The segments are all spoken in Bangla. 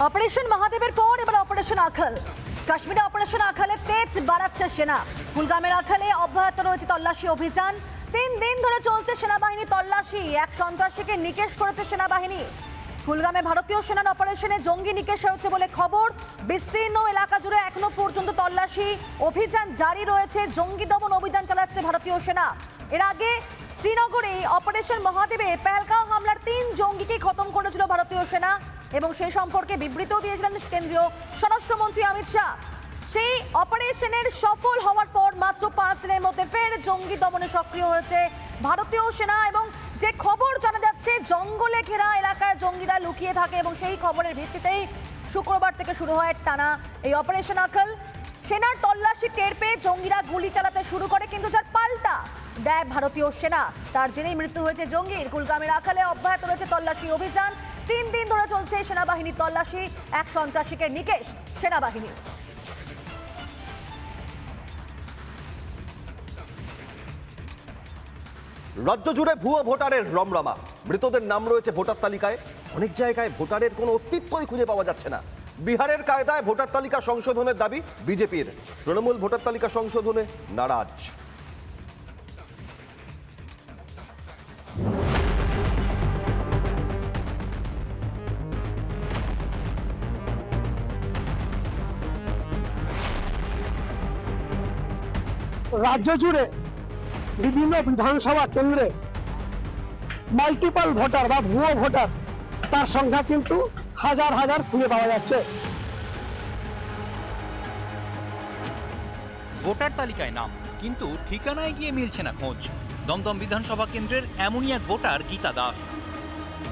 অপারেশন মহাদেবের পর এবার অপারেশন আখাল। কাশ্মীরে অপারেশন আখালে তেজ বাড়াচ্ছে সেনা। কুলগামের আখালে অব্যাহত রয়েছে তল্লাশি অভিযান। তিন দিন ধরে চলছে সেনাবাহিনী তল্লাশি। এক সন্ত্রাসীকে নিকেশ করেছে সেনাবাহিনী। কুলগামে ভারতীয় সেনার অপারেশনে জঙ্গি নিকেশ হয়েছে বলে খবর। বিস্তীর্ণ এলাকা জুড়ে এখনও পর্যন্ত তল্লাশি। অভিযান জারি রয়েছে। জঙ্গি দমন অভিযান চালাচ্ছে ভারতীয় সেনা। এর আগে শ্রীনগরে অপারেশন মহাদেবে পেহেলগাঁও হামলার তিন জঙ্গিকে খতম করেছিল ভারতীয় সেনা। এবং সেই সম্পর্কে বিবৃতিও দিয়েছিলেন কেন্দ্রীয় স্বরাষ্ট্রমন্ত্রী অমিত শাহ। সেই অপারেশনের সফল হওয়ার পর মাত্র পাঁচ দিনের মধ্যে ফের জঙ্গি দমনে সক্রিয় হয়েছে ভারতীয় সেনা এবং যে খবর জানা যাচ্ছে, জঙ্গলে ঘেরা এলাকায় জঙ্গিরা লুকিয়ে থাকে এবং সেই খবরের ভিত্তিতেই শুক্রবার থেকে শুরু হয় টানা এই অপারেশন আখল। সেনার তল্লাশি টের পেয়ে জঙ্গিরা গুলি চালাতে শুরু করে, কিন্তু যার পাল্টা দেয় ভারতীয় সেনা। তার জেনেই মৃত্যু হয়েছে জঙ্গির। কুলগামের আখালে অব্যাহত রয়েছে তল্লাশি অভিযান। তিন দিন ধরে চলছে সেনাবাহিনীর তল্লাশি, এক সন্ত্রাসীকে নিকেশ সেনাবাহিনীর রাজ্য জুড়ে ভুয়ো ভোটারের রমরমা। মৃতদের নাম রয়েছে ভোটার তালিকায়। অনেক জায়গায় ভোটারের কোনো অস্তিত্বই খুঁজে পাওয়া যাচ্ছে না। বিহারের কায়দায় ভোটার তালিকা সংশোধনের দাবি বিজেপির। তৃণমূল ভোটার তালিকা সংশোধনে নারাজ। রাজ্য জুড়ে বিভিন্ন বিধানসভা কেন্দ্রে মাল্টিপল ভোটার বা ভুয়ো ভোটার তার সংখ্যা কিন্তু হাজার হাজার খুঁজে পাওয়া যাচ্ছে। ভোটার তালিকায় নাম কিন্তু ঠিকানায় গিয়ে মিলছে না খোঁজ। দমদম বিধানসভা কেন্দ্রের এমনই এক ভোটার গীতা দাস।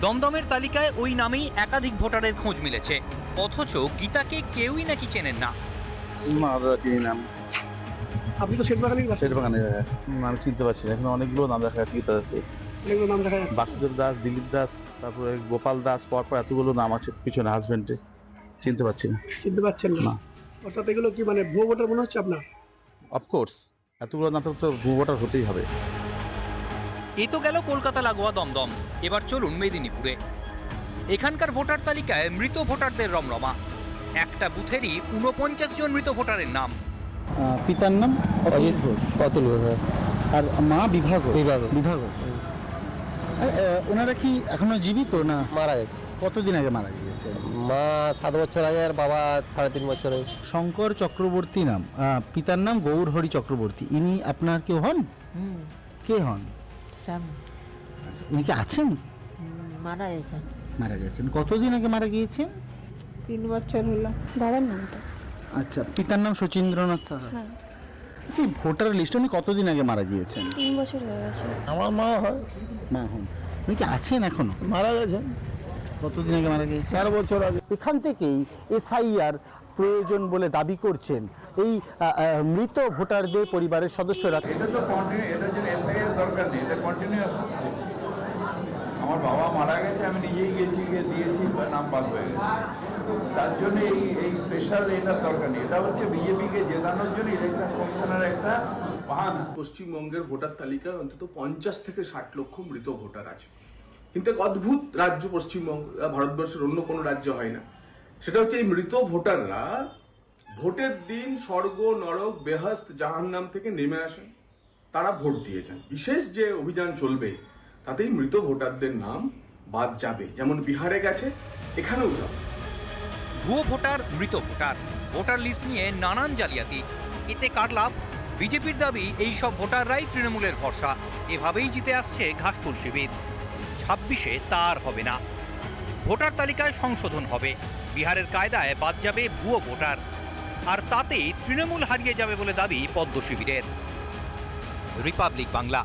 দমদমের তালিকায় ওই নামেই একাধিক ভোটারের খোঁজ মিলেছে। অথচ গীতাকে কেউই নাকি চেনেন না। না চিনি নাম আপনি তো শেখবাগানের শেষ বাগানে আমি চিনতে পারছি না। এখন অনেকগুলো নাম দেখা যাচ্ছে গীতা দাসের। এগুলো নাম দেখা যাচ্ছে। বাসুদেব দাস দিলীপ দাস তারপরে গোপাল দাস পরপর এতগুলো নাম আছে পিছনে হাজবেন্ডে চিনতে পারছি না। চিনতে পারছেন না। অর্থাৎ এগুলো কি মানে ভুয়ো ভোটার মনে হচ্ছে আপনার? অফকোর্স এতগুলো নাম তো ভূ ভোটার হতেই হবে। এ তো গেল কলকাতা লাগোয়া দমদম। এবার চলুন মেদিনীপুরে। এখানকার ভোটার তালিকায় মৃত ভোটারদের রমরমা। একটা বুথেরই উনপঞ্চাশ জন মৃত ভোটারের নাম। পিতার নাম অজিত ঘোষ। অতুল ঘোষ আর মা বিভাগ বিভাগ বিভাগ ওনারা কি এখনও জীবিত না মারা গেছে। কতদিন আগে মারা গিয়েছে? মা সাত বছর আগে আর বাবা সাড়ে তিন বছরে শঙ্কর চক্রবর্তী নাম পিতার নাম গৌর হরি চক্রবর্তী। ইনি আপনার কেউ হন? কে হন? আচ্ছা, উনি কি আছেন? মারা গেছে মারা গেছেন। কতদিন আগে মারা গিয়েছেন? তিন বছর হলো। বাবার নামটা। আচ্ছা। পিতার নাম শচীন্দ্রনাথ সাহা। হ্যাঁ। আচ্ছা ভোটার লিস্ট উনি কতদিন আগে মারা গিয়েছেন? তিন বছর হয়ে গেছে। আমার মা হয়। মা হন। উনি কি আছেন এখনও? মারা গেছেন। কতদিন আগে মারা গিয়েছে চার বছর আগে। এখান থেকেই এসআইআর প্রয়োজন বলে দাবি করছেন এই মৃত ভোটারদের পরিবারের সদস্যরা। এটা তো কন্টিনিউ এটার জন্য এসআই এর দরকার নেই এটা কন্টিনিউয়াস আমার বাবা মারা গেছে আমি নিজেই গেছি গিয়ে দিয়েছি বা নাম বাদ হয়ে গেছে। তার জন্য এই এই স্পেশাল এটার দরকার নেই। এটা হচ্ছে বিজেপিকে জেতানোর জন্য ইলেকশন কমিশনের একটা বাহানা। পশ্চিমবঙ্গের ভোটার তালিকায় অন্তত পঞ্চাশ থেকে ষাট লক্ষ মৃত ভোটার আছে। কিন্তু এক অদ্ভুত রাজ্য পশ্চিমবঙ্গ ভারতবর্ষের অন্য কোনো রাজ্য হয় না। সেটা হচ্ছে এই মৃত ভোটাররা ভোটের দিন স্বর্গ, নরক, বেহাস্ত, জাহান্নাম থেকে নেমে আসেন। তারা ভোট দিয়েছেন। বিশেষ যে অভিযান চলবে, তাতেই মৃত ভোটারদের নাম বাদ যাবে। যেমন বিহারে গেছে, এখানেও যাবে। ভুয়ো ভোটার, মৃত ভোটার। ভোটার লিস্ট নিয়ে নানান জালিয়াতি। এতে কার লাভ? বিজেপির দাবি, এই সব ভোটাররাই তৃণমূলের ভরসা। এভাবেই জিতে আসছে ঘাসফুল শিবির। ছাব্বিশে তার হবে না। ভোটার তালিকায় সংশোধন হবে। বিহারের কায়দায় বাদ যাবে ভুয়ো ভোটার। আর তাতেই তৃণমূল হারিয়ে যাবে বলে দাবি পদ্ম শিবিরের। রিপাবলিক বাংলা।